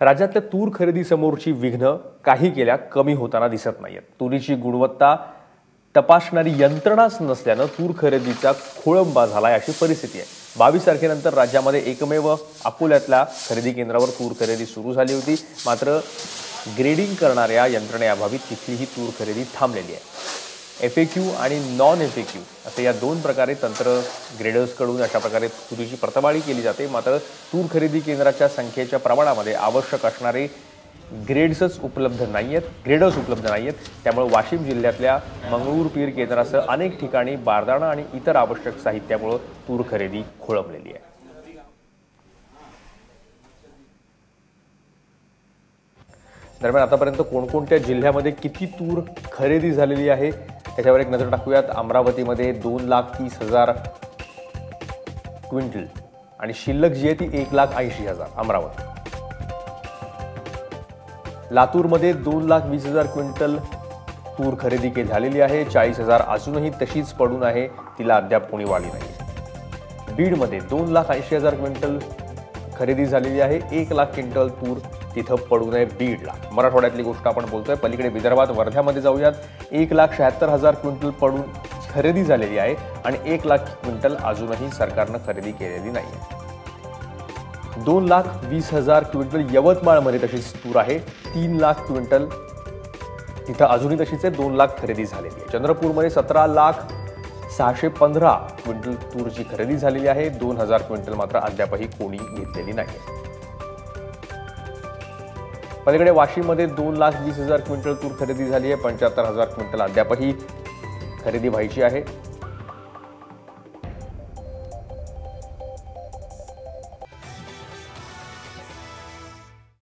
राज्यातल्या तूर खरेदीसमोरची विघ्न काही केल्या कमी होताना दिसत नाहीत तुरीची गुणवत्ता तपासणारी यंत्रणाच नसल्यानं तूर खरेदीचा खोळंबा झालाय अशी परिस्थिती आहे. बावीस तारखेनंतर राज्यामध्ये एकमेव अकोल्यातल्या खरेदी केंद्रावर तूर खरेदी सुरू झाली होती. मात्र ग्रेडिंग करणाऱ्या यंत्रणेअभावी तिथलीही तूर खरेदी थांबलेली आहे. एफ ए क्यू आणि नॉन एफ ए क्यू असे या दोन प्रकारे तंत्र ग्रेडर्सकडून अशा प्रकारे तुरीची प्रतवाळी केली जाते. मात्र तूर खरेदी केंद्राच्या संख्येच्या प्रमाणामध्ये आवश्यक असणारे ग्रेड्सच उपलब्ध नाही आहेत ग्रेडर्स उपलब्ध नाही आहेत त्यामुळे वाशिम जिल्ह्यातल्या मंगळूर पीर केंद्रासह अनेक ठिकाणी बारदाणा आणि इतर आवश्यक साहित्यामुळं तूर खरेदी खोळंबलेली आहे. दरम्यान आतापर्यंत कोणकोणत्या जिल्ह्यामध्ये किती तूर खरेदी झालेली आहे त्याच्यावर एक नजर टाकूयात. अमरावतीमध्ये दोन लाख तीस हजार क्विंटल आणि शिल्लक जी आहे ती एक लाख ऐंशी हजार अमरावती. लातूरमध्ये दोन लाख वीस हजार क्विंटल तूर खरेदी के झालेली आहे चाळीस हजार अजूनही तशीच पडून आहे तिला अद्याप कोणी वाढी नाही. बीडमध्ये दोन लाख ऐंशी हजार क्विंटल खरेदी झालेली आहे. एक लाख क्विंटल तूर तिथं पडू नये बीडला मराठवाड्यातली गोष्ट आपण बोलतोय. पलीकडे विदर्भात वर्ध्यामध्ये जाऊयात. एक लाख शहात्तर हजार क्विंटल पडून खरेदी झालेली आहे आणि एक लाख क्विंटल अजूनही सरकारनं खरेदी केलेली नाही दोन लाख वीस हजार क्विंटल यवतमाळमध्ये तशीच तूर आहे. तीन लाख क्विंटल तिथं अजूनही तशीच आहे. दोन लाख खरेदी झालेली आहे. चंद्रपूरमध्ये सतरा लाख सहाशे पंधरा क्विंटल तूरची खरेदी झालेली आहे. दोन हजार क्विंटल मात्र अद्यापही कोणी घेतलेली नाही. पलीकडे वाशिममध्ये दोन लाख वीस हजार क्विंटल तूर खरेदी झाली आहे. पंच्याहत्तर हजार क्विंटल अद्यापही खरेदी व्हायची आहे.